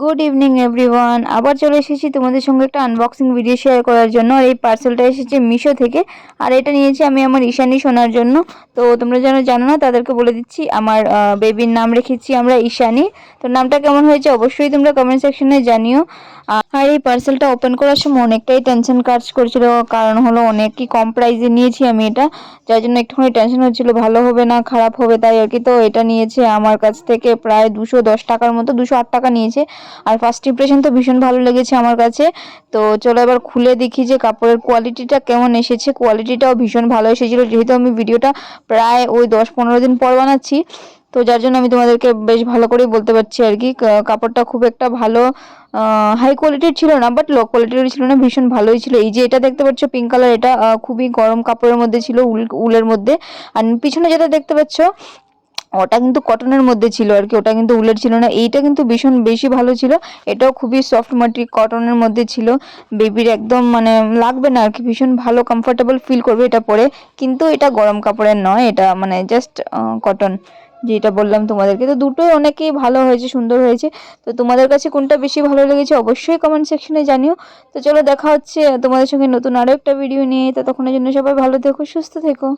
Good evening everyone আবার চলে এসেছি তোমাদের সঙ্গে একটা আনবক্সিং ভিডিও শেয়ার করার জন্য। আর এই পার্সেলটা এসেছে মিশো থেকে। আর এটা নিয়েছি আমি আমার ঈশানি শোনার জন্য। তো তোমরা যেন জানো না, তাদেরকে বলে দিচ্ছি, আমার বেবির নাম রেখেছি আমরা ঈশানি। তো নামটা কেমন হয়েছে অবশ্যই তোমরা কমেন্ট সেকশনে জানিও। আর এই পার্সেলটা ওপেন করার সময় অনেকটাই টেনশন কাজ করছিল। কারণ হলো অনেকই কম প্রাইসে নিয়েছি আমি এটা। যার জন্য একটুখানি টেনশন হচ্ছিল, ভালো হবে না, খারাপ হবে তাই আর কি। তো এটা নিয়েছে আমার কাছ থেকে প্রায় দুশো দশ টাকার মতো, দুশো আট টাকা নিয়েছে। আর ফার্স্ট ইমপ্রেশন তো ভীষণ ভালো লেগেছে আমার কাছে। তো চলো এবার খুলে দেখি যে কাপড়ের কোয়ালিটিটা কেমন এসেছে। কোয়ালিটিটাও ভীষণ ভালো এসেছিল, যেহেতু আমি ভিডিওটা প্রায় ওই দশ পনেরো দিন পর বানাচ্ছি। তো যার জন্য আমি তোমাদেরকে বেশ ভালো করেই বলতে পারছি আর কি। কাপড়টা খুব একটা ভালো হাই কোয়ালিটির ছিল না বাট লো কোয়ালিটির ছিল না, ভীষণ ভালোই ছিল। এই যে এটা দেখতে পাচ্ছ পিঙ্ক কালার এটা খুবই গরম কাপড়ের মধ্যে ছিল, উল উলের মধ্যে। আর পিছনে যেটা দেখতে পাচ্ছ ওটা কিন্তু কটনের মধ্যে ছিল আর কি, ওটা কিন্তু উলের ছিল না। এইটা কিন্তু ভীষণ বেশি ভালো ছিল, এটাও খুবই সফট মাটি কটনের মধ্যে ছিল। বেবির একদম মানে লাগবে না আর কি, ভীষণ ভালো কমফোর্টেবল ফিল করবে এটা পরে। কিন্তু এটা গরম কাপড়ের নয়, এটা মানে জাস্ট কটন যেটা বললাম তোমাদেরকে। তো দুটোই অনেকেই ভালো হয়েছে, সুন্দর হয়েছে। তো তোমাদের কাছে কোনটা বেশি ভালো লেগেছে অবশ্যই কমেন্ট সেকশনে জানিও। তো চলো দেখা হচ্ছে তোমাদের সঙ্গে নতুন আরও একটা ভিডিও নিয়ে। তো তখনের জন্য সবাই ভালো থেকো, সুস্থ থেকো।